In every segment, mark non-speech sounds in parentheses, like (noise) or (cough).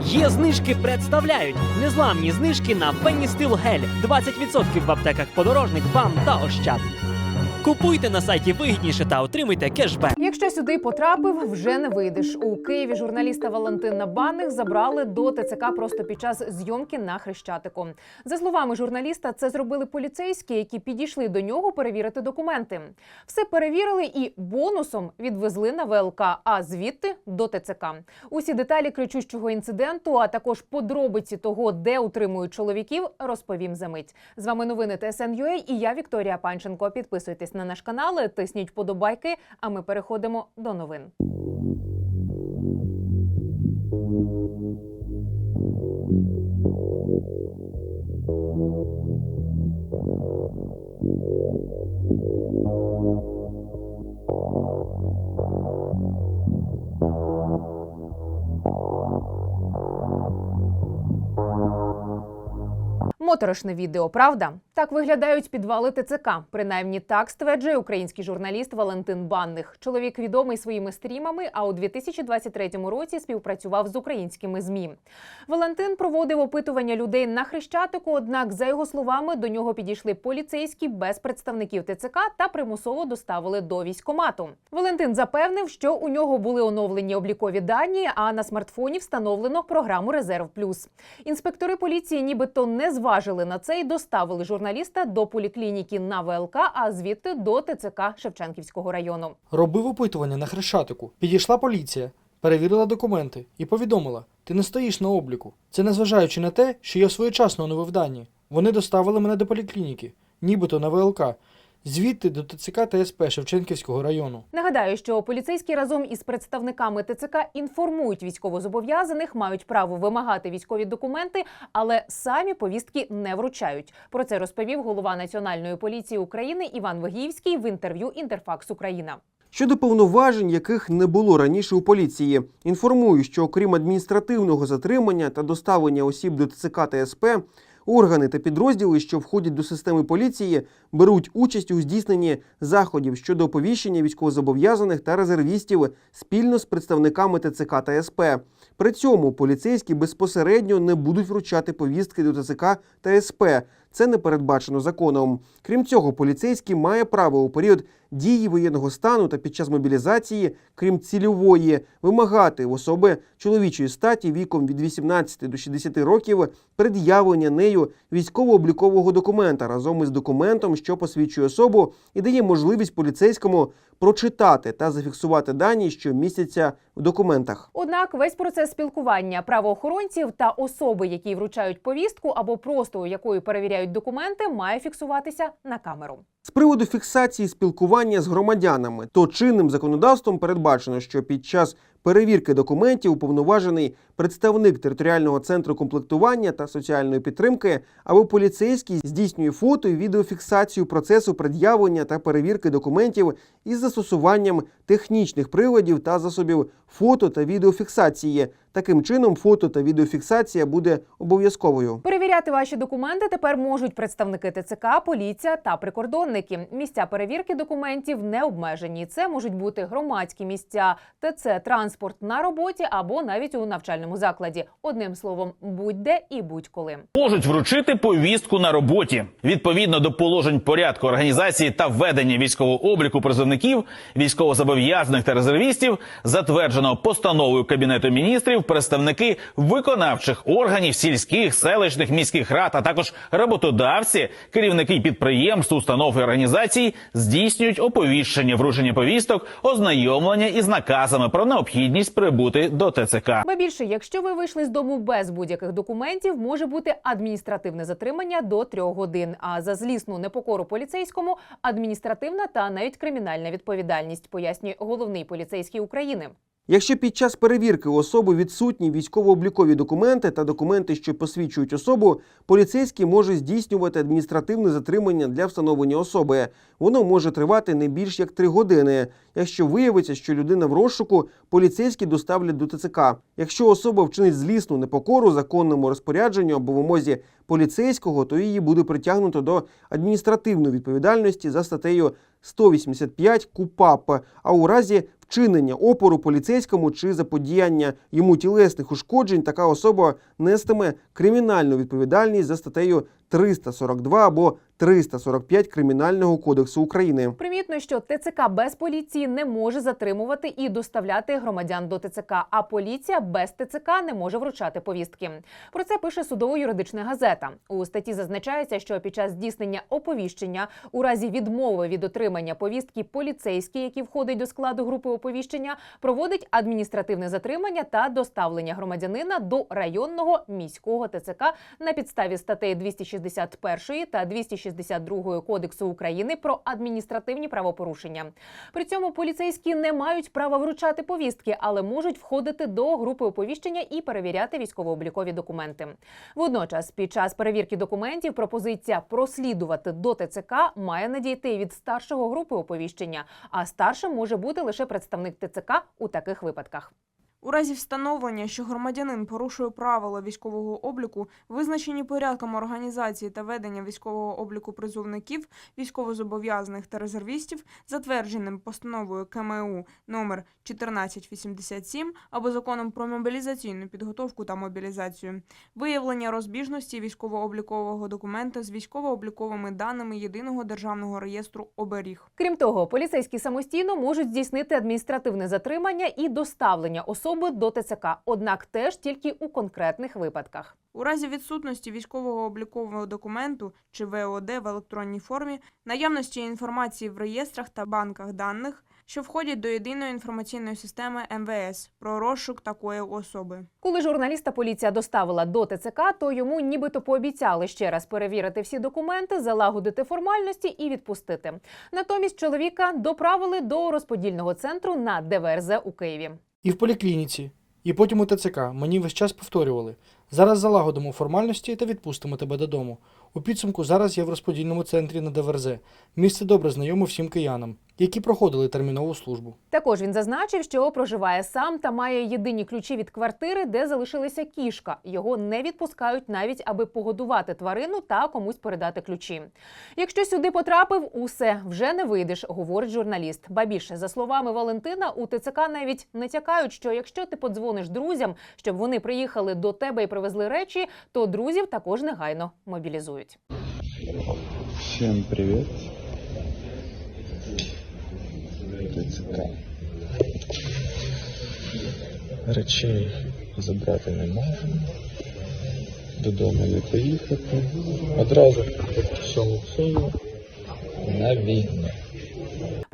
Є знижки представляють незламні знижки на Пенністил Гель 20% в аптеках подорожник, БАМ та Ощад. Купуйте на сайті вигідніше та отримуйте кешбек. Якщо сюди потрапив, вже не вийдеш. У Києві журналіста Валентина Банних забрали до ТЦК просто під час зйомки на Хрещатику. За словами журналіста, це зробили поліцейські, які підійшли до нього перевірити документи. Все перевірили і бонусом відвезли на ВЛК, а звідти до ТЦК. Усі деталі кричущого інциденту, а також подробиці того, де утримують чоловіків, розповім за мить. З вами новини ТСН.UA і я Вікторія Панченко. Підписуйтесь на наш канал, тисніть вподобайки. А ми переходимо до новин. Моторошне відео, правда? Так виглядають підвали ТЦК. Принаймні так стверджує український журналіст Валентин Банних. Чоловік відомий своїми стрімами, а у 2023 році співпрацював з українськими змі. Валентин проводив опитування людей на хрещатику. Однак, за його словами, до нього підійшли поліцейські без представників ТЦК та примусово доставили до військомату. Валентин запевнив, що у нього були оновлені облікові дані, а на смартфоні встановлено програму Резерв Плюс. Інспектори поліції, нібито не зважили на це і доставили журналіста до поліклініки на ВЛК, а звідти до ТЦК Шевченківського району. Робив опитування на Хрещатику. Підійшла поліція, перевірила документи і повідомила: ти не стоїш на обліку. Це незважаючи на те, що я своєчасно оновив дані. Вони доставили мене до поліклініки, нібито на ВЛК, звідти до ТЦК та СП Шевченківського району. Нагадаю, що поліцейські разом із представниками ТЦК інформують військовозобов'язаних, мають право вимагати військові документи, але самі повістки не вручають. Про це розповів голова Національної поліції України Іван Вигіївський в інтерв'ю Інтерфакс Україна. Щодо повноважень, яких не було раніше у поліції, інформую, що окрім адміністративного затримання та доставлення осіб до ТЦК та СП, органи та підрозділи, що входять до системи поліції, беруть участь у здійсненні заходів щодо оповіщення військовозобов'язаних та резервістів спільно з представниками ТЦК та СП. При цьому поліцейські безпосередньо не будуть вручати повістки до ТЦК та СП. Це не передбачено законом. Крім цього, поліцейський має право у період дії воєнного стану та під час мобілізації, крім цільової, вимагати в особи чоловічої статі віком від 18 до 60 років пред'явлення нею військово-облікового документа разом із документом, що посвідчує особу і дає можливість поліцейському прочитати та зафіксувати дані, що містяться в документах. Однак весь процес спілкування правоохоронців та особи, які вручають повістку або просто у якої перевіряють документи, має фіксуватися на камеру. З приводу фіксації спілкування з громадянами, то чинним законодавством передбачено, що під час перевірки документів уповноважений представник територіального центру комплектування та соціальної підтримки або поліцейський здійснює фото і відеофіксацію процесу пред'явлення та перевірки документів із застосуванням технічних приладів та засобів фото та відеофіксації. Таким чином, фото та відеофіксація буде обов'язковою. Перевіряти ваші документи тепер можуть представники ТЦК, поліція та прикордонники. Місця перевірки документів не обмежені. Це можуть бути громадські місця, ТЦ, транспорт на роботі або навіть у навчальному закладі. Одним словом, будь-де і будь-коли. можуть вручити повістку на роботі відповідно до положень порядку організації та ведення військового обліку призовників, військовозобов'язаних та резервістів, затвердженого постановою кабінету міністрів, представники виконавчих органів сільських, селищних, міських рад, а також роботодавці, керівники підприємств, установ і організацій здійснюють оповіщення, вручення повісток, ознайомлення із наказами про необхідність прибути до ТЦК. Ба більше, якщо ви вийшли з дому без будь-яких документів, може бути адміністративне затримання до трьох годин. А за злісну непокору поліцейському адміністративна та навіть кримінальна відповідальність, пояснює головний поліцейський України. Якщо під час перевірки у особи відсутні військово-облікові документи та документи, що посвідчують особу, поліцейський може здійснювати адміністративне затримання для встановлення особи. Воно може тривати не більш як три години. Якщо виявиться, що людина в розшуку, поліцейські доставлять до ТЦК. Якщо особа вчинить злісну непокору законному розпорядженню або вимозі поліцейського, то її буде притягнуто до адміністративної відповідальності за статтею 185 КУПАП, а у разі чинення опору поліцейському чи заподіяння йому тілесних ушкоджень, така особа нестиме кримінальну відповідальність за статтею 342 або 345 Кримінального кодексу України. Примітно, що ТЦК без поліції не може затримувати і доставляти громадян до ТЦК, а поліція без ТЦК не може вручати повістки. Про це пише судово-юридична газета. У статті зазначається, що під час здійснення оповіщення у разі відмови від отримання повістки поліцейський, який входить до складу групи оповіщення, проводить адміністративне затримання та доставлення громадянина до районного міського ТЦК на підставі статей 261 та 262 Кодексу України про адміністративні правопорушення. При цьому поліцейські не мають права вручати повістки, але можуть входити до групи оповіщення і перевіряти військово-облікові документи. Водночас, під час перевірки документів, пропозиція прослідувати до ТЦК має надійти від старшого групи оповіщення, а старшим може бути лише представник ТЦК у таких випадках. У разі встановлення, що громадянин порушує правила військового обліку, визначені порядком організації та ведення військового обліку призовників, військовозобов'язаних та резервістів, затвердженим постановою КМУ номер 1487 або законом про мобілізаційну підготовку та мобілізацію, виявлення розбіжності військово-облікового документа з військово-обліковими даними єдиного державного реєстру оберіг. Крім того, поліцейські самостійно можуть здійснити адміністративне затримання і доставлення особи до ТЦК, однак теж тільки у конкретних випадках. У разі відсутності військового облікового документу чи ВОД в електронній формі, наявності інформації в реєстрах та банках даних, що входять до єдиної інформаційної системи МВС про розшук такої особи. Коли журналіста поліція доставила до ТЦК, то йому нібито пообіцяли ще раз перевірити всі документи, залагодити формальності і відпустити. Натомість чоловіка доправили до розподільного центру на ДВРЗ у Києві. І в поліклініці, і потім у ТЦК мені весь час повторювали: зараз залагодимо формальності та відпустимо тебе додому. У підсумку зараз я в розподільному центрі на ДВРЗ. Місце добре знайоме всім киянам, які проходили термінову службу. Також він зазначив, що проживає сам та має єдині ключі від квартири, де залишилася кішка. Його не відпускають навіть аби погодувати тварину та комусь передати ключі. Якщо сюди потрапив, усе вже не вийдеш, говорить журналіст. Ба більше за словами Валентина, у ТЦК навіть натякають, що якщо ти подзвониш друзям, щоб вони приїхали до тебе і привезли речі, то друзів також негайно мобілізують. Всем привет. ТЦК. Речей забрати не можемо. Додому не поїхати. Одразу всьому всьому на війну.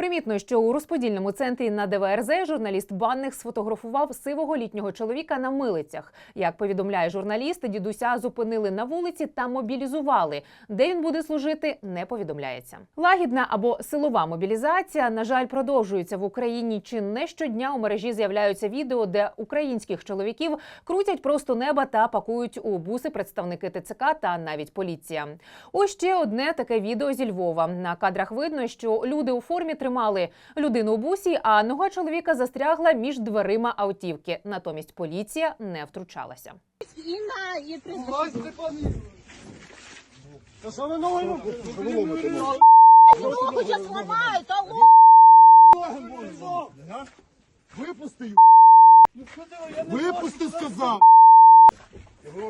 Примітно, що у розподільному центрі на ДВРЗ журналіст банних сфотографував сивого літнього чоловіка на милицях. Як повідомляє журналіст, дідуся зупинили на вулиці та мобілізували. Де він буде служити, не повідомляється. Лагідна або силова мобілізація, на жаль, продовжується в Україні. Чи не щодня у мережі з'являються відео, де українських чоловіків крутять просто неба та пакують у буси представники ТЦК та навіть поліція. Ось ще одне таке відео зі Львова. На кадрах видно, що люди у формі тримали людину у бусі, а нога чоловіка застрягла між дверима автівки. Натомість поліція не втручалася. Інна і я сломаю, та Випусти. Випусти, сказав.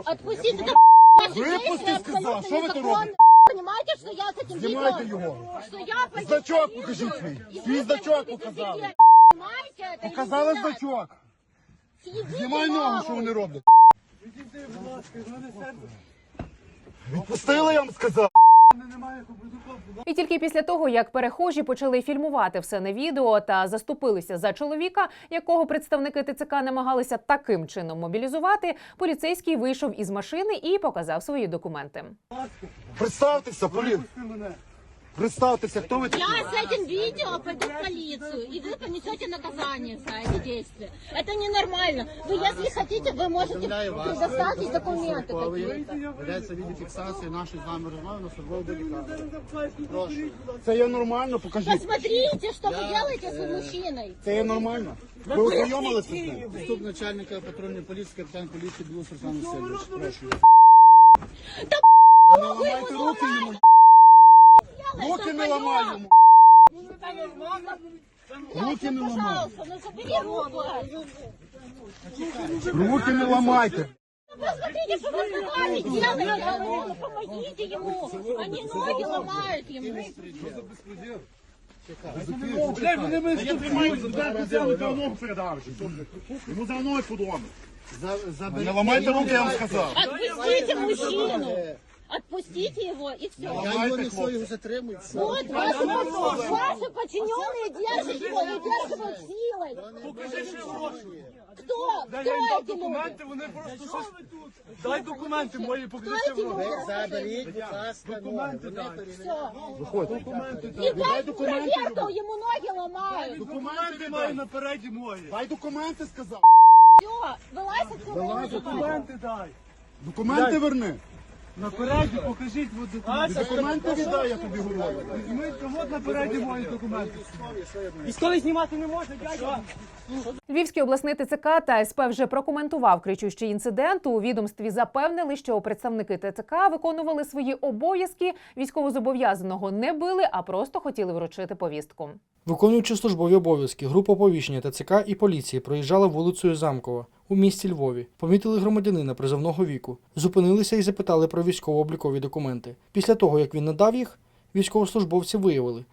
Отпустите, это Випусти, сказав. Що ви тут робите? Понимаете, что я с этим Знімайте ребенком? його. Что я по Значок телевизору, покажіть свій. и Свій вы значок будете показали. сидеть. Понимаете, это Показали нельзя. значок. Съедите Знімай ногу, що вони роблять. Відпустили, я вам сказав. І тільки після того, як перехожі почали фільмувати все на відео та заступилися за чоловіка, якого представники ТЦК намагалися таким чином мобілізувати, поліцейський вийшов із машини і показав свої документи. Представтеся, Полін. Представтеся, хто ви такі? Я с этим видео пойду в полицию, и вы понесете наказание за эти действия. Это ненормально. Вы, если хотите, вы можете предоставить документы какие-то. Ведеться відеофіксація нашої з вами розмови на службову бодікамеру. Прошу. Це є нормально, покажіть. Посмотрите, что вы делаете с мужчиной. Це є нормально. Ви ознайомилися з ним? Заступ начальника патрульної поліції, капітан поліції Білус Руслан Васильович. Прошу. Не ламайте руки йому. Руки не ламай йому. Руки не ламай. Пожалуйста, ну забери руку. Руки не ламайте. Посмотрите, что вы с ногами делаете. Помогите ему. Они ноги ломают ему. Йому за мною подумати. За- заберіть. Не ламайте руки, я вам сказав. Отпустите мужчину. Отпустите его и все. Я його не свою затримую. Вот ваши, ваши подчиненные держат его, удерживают силой. Кто? Кто эти люди? вони просто щось... Дай документи мої, Кто покажи эти люди? Заберіть, будь ласка, ноги. Вони перевіряють. Все. И дайте проверку, ему ноги ломают. Документи маю напереді мої. Дай документи сказав. Все, вылазь отсюда. Документи дай. Документи верни. Напереді покажіть вот документи. Документи віддай, я тобі говорю. Візьміть, от напереді мої документи. Військовий знімати не можна, дядько. Львівський обласний ТЦК та СП вже прокоментував кричущий інцидент. У відомстві запевнили, що представники ТЦК виконували свої обов'язки. Військовозобов'язаного не били, а просто хотіли вручити повістку. Виконуючи службові обов'язки, група оповіщення ТЦК і поліції проїжджала вулицею Замкова у місті Львові. Помітили громадянина призовного віку, зупинилися і запитали про військово-облікові документи. Після того, як він надав їх, військовослужбовці виявили,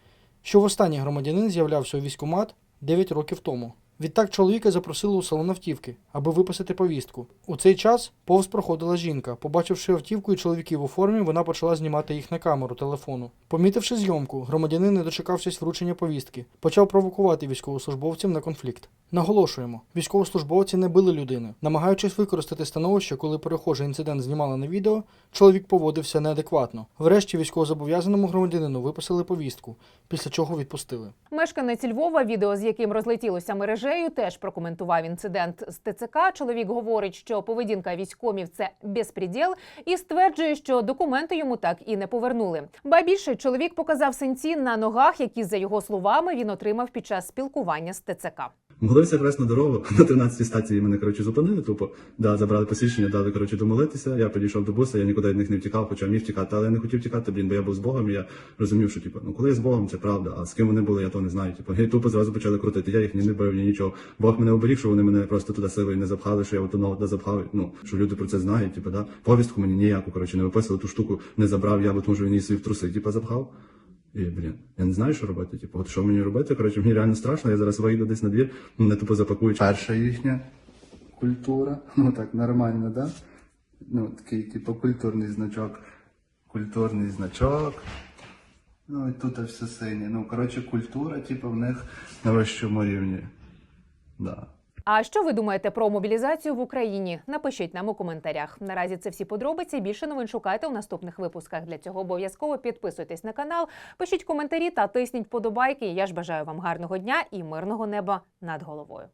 що востаннє громадянин з'являвся у військомат 9 років тому. Відтак чоловіка запросили у салон автівки, аби виписати повістку. У цей час повз проходила жінка. Побачивши автівку і чоловіків у формі, вона почала знімати їх на камеру телефону. Помітивши зйомку, громадянин не дочекавшись вручення повістки, почав провокувати військовослужбовців на конфлікт. Наголошуємо, військовослужбовці не били людину. Намагаючись використати становище, коли перехожий інцидент знімали на відео, чоловік поводився неадекватно. Врешті військовозобов'язаному громадянину виписали повістку, після чого відпустили. Мешканець Львова, відео з яким розлетілося мережею, теж прокоментував інцидент з ТЦК. Чоловік говорить, що поведінка військомів це безпреділ, і стверджує, що документи йому так і не повернули. Ба більше чоловік показав синці на ногах, які за його словами він отримав під час спілкування з ТЦК. Молився якраз (laughs) на дорогу на 13-й стації мене коротше зупинили. Тупо да, забрали посвідчення, дали коротше домолитися. Я підійшов до буса, я нікуди від них не втікав, хоча міг втікати, але я не хотів втікати, блін, бо я був з Богом. і Я розумів, що типу, ну коли я з Богом, це правда. А з ким вони були, я то не знаю. Типу, і тупо зразу почали крутити. Я їх ні не бив, ні нічого. Бог мене оберіг, що вони мене просто туди силою не запхали, що я от ногу туди запхав. Ну що люди про це знають. Типу, да повістку мені ніяку коротше не виписали, ту штуку не забрав. Я бо тому що він її собі в труси, типу, запхав. І, блін, я не знаю, що робити. Типу, от що мені робити? Коротше, мені реально страшно. Я зараз вийду десь на двір, мене тупо запакують. Перша їхня культура. Ну так, нормально, да? Ну, такий, типу, культурний значок. Культурний значок. Ну і тут все синє. Ну, коротше, культура, типу, в них на вищому рівні. Да. А що ви думаєте про мобілізацію в Україні? Напишіть нам у коментарях. Наразі це всі подробиці. Більше новин шукайте у наступних випусках. Для цього обов'язково підписуйтесь на канал, пишіть коментарі та тисніть подобайки. Я ж бажаю вам гарного дня і мирного неба над головою.